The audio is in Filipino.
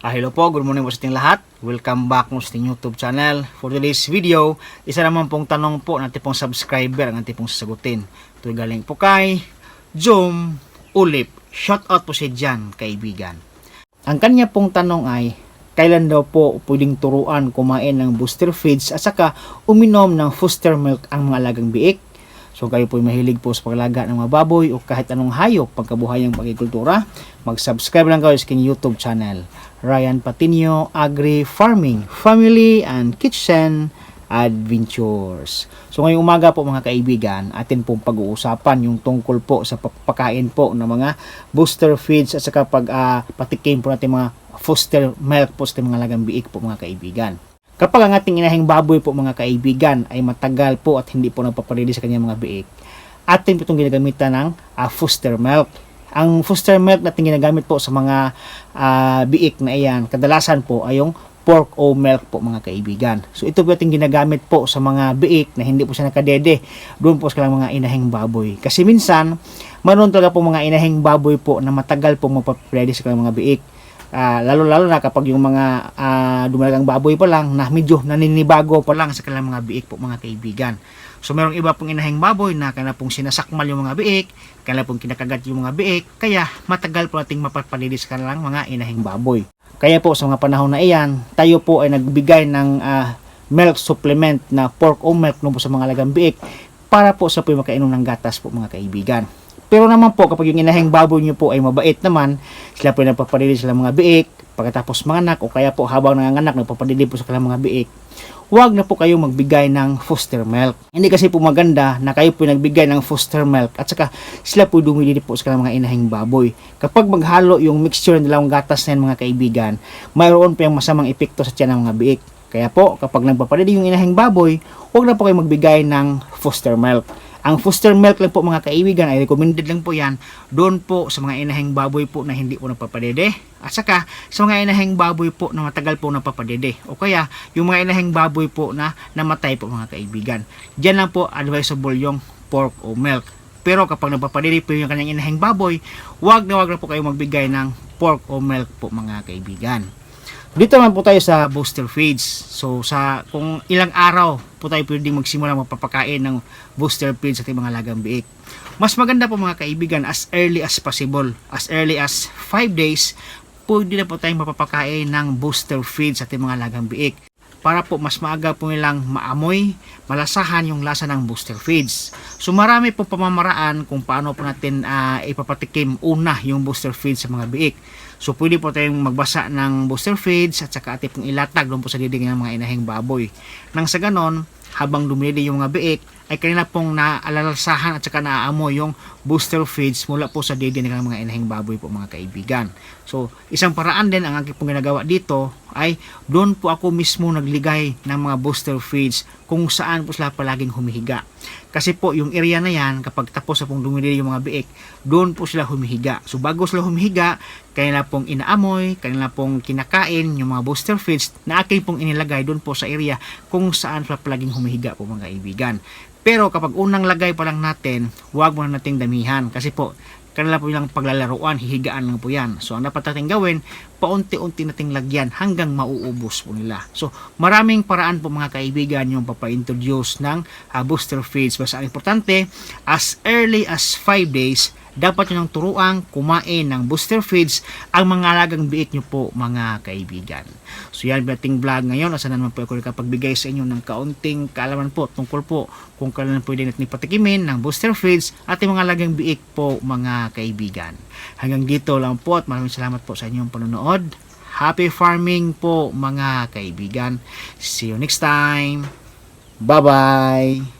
Ah, hello po, good morning po sa ating lahat. Welcome back mo sa ating YouTube channel. For today's video, isa naman pong tanong po ng ating pong subscriber ang ating pong sasagutin. Ito galing po kay Jom Ulip. Shout out po siya dyan, kaibigan. Ang kanya pong tanong ay, kailan daw po pwedeng turuan kumain ng booster feeds at saka uminom ng foster milk ang mga alagang biik? So kayo po mahilig po sa paglaga ng mga baboy o kahit anong hayop pagkabuhayang pagkikultura, mag-subscribe lang kayo sa aking YouTube channel. Ryan Patinio Agri Farming, Family and Kitchen Adventures. So ngayong umaga po mga kaibigan, atin pong pag-uusapan yung tungkol po sa papakain po ng mga booster feeds at saka pag uh, patikim po natin mga foster milk po sa mga lagang biik po mga kaibigan. Kapag ang ating inahing baboy po mga kaibigan ay matagal po at hindi po nagpaparili sa kanyang mga biik, atin po itong ginagamitan ng uh, foster milk. Ang foster milk natin ginagamit po sa mga uh, biik na iyan, kadalasan po ay yung pork o milk po mga kaibigan. So ito po ating ginagamit po sa mga biik na hindi po siya nakadede. Doon po sa mga inahing baboy. Kasi minsan, mayroon talaga po mga inahing baboy po na matagal po mapapredi sa mga biik uh, lalo-lalo na kapag yung mga uh, dumalagang baboy pa lang na medyo naninibago pa lang sa kanilang mga biik po mga kaibigan. So merong iba pong inahing baboy na kaya pong sinasakmal yung mga biik, kaya pong kinakagat yung mga biik, kaya matagal po nating mapapalinis sa kanilang mga inahing baboy. Kaya po sa mga panahon na iyan, tayo po ay nagbigay ng uh, milk supplement na pork o milk no po sa mga lagang biik para po sa po makainom ng gatas po mga kaibigan. Pero naman po, kapag yung inahing baboy nyo po ay mabait naman, sila po nagpapadili sila mga biik, pagkatapos mga anak, o kaya po habang nanganganak, nagpapadili po sa kanilang mga biik, huwag na po kayo magbigay ng foster milk. Hindi kasi po maganda na kayo po nagbigay ng foster milk at saka sila po dumidili po sa kanilang mga inahing baboy. Kapag maghalo yung mixture ng dalawang gatas na yan, mga kaibigan, mayroon pa yung masamang epekto sa tiyan ng mga biik. Kaya po, kapag nagpapadili yung inahing baboy, huwag na po kayo magbigay ng foster milk. Ang foster milk lang po mga kaibigan ay recommended lang po yan doon po sa mga inahing baboy po na hindi po napapadede at saka sa mga inahing baboy po na matagal po napapadede o kaya yung mga inahing baboy po na namatay po mga kaibigan. Diyan lang po advisable yung pork o milk. Pero kapag napapadede po yung kanyang inahing baboy, wag na wag na po kayo magbigay ng pork o milk po mga kaibigan. Dito naman po tayo sa booster feeds. So sa kung ilang araw po tayo pwedeng magsimula magpapakain ng booster feeds sa ating mga lagang biik. Mas maganda po mga kaibigan as early as possible. As early as 5 days, pwede na po tayong mapapakain ng booster feeds sa ating mga lagang biik para po mas maaga po nilang maamoy, malasahan yung lasa ng booster feeds. So marami po pamamaraan kung paano po natin uh, ipapatikim una yung booster feeds sa mga biik. So pwede po tayong magbasa ng booster feeds at saka ating ilatag doon po sa diding ng mga inahing baboy. Nang sa ganon, habang dumili yung mga biik, ay kanila pong naalalasahan at saka naaamoy yung booster feeds mula po sa dede ng mga inahing baboy po mga kaibigan. So, isang paraan din ang aking pong ginagawa dito ay doon po ako mismo nagligay ng mga booster feeds kung saan po sila palaging humihiga. Kasi po yung area na yan, kapag tapos na pong dumili yung mga biik, doon po sila humihiga. So bago sila humihiga, kanila pong inaamoy, kanila pong kinakain yung mga booster feeds na aking pong inilagay doon po sa area kung saan sila palaging humihiga po mga kaibigan. Pero kapag unang lagay pa lang natin, huwag mo na nating damihan. Kasi po, kanila po yung paglalaruan, hihigaan lang po yan. So, ang dapat natin gawin, paunti-unti nating lagyan hanggang mauubos po nila. So, maraming paraan po mga kaibigan yung papa-introduce ng uh, booster feeds. Basta ang importante, as early as 5 days, dapat nyo ng turuang kumain ng booster feeds ang mga alagang biik nyo po mga kaibigan. So yan ating vlog ngayon. Asa naman po ako nakapagbigay sa inyo ng kaunting kaalaman po tungkol po kung kailan pwede natin patikimin ng booster feeds at yung mga alagang biik po mga kaibigan. Hanggang dito lang po at maraming salamat po sa inyong panonood. Happy farming po mga kaibigan. See you next time. Bye-bye.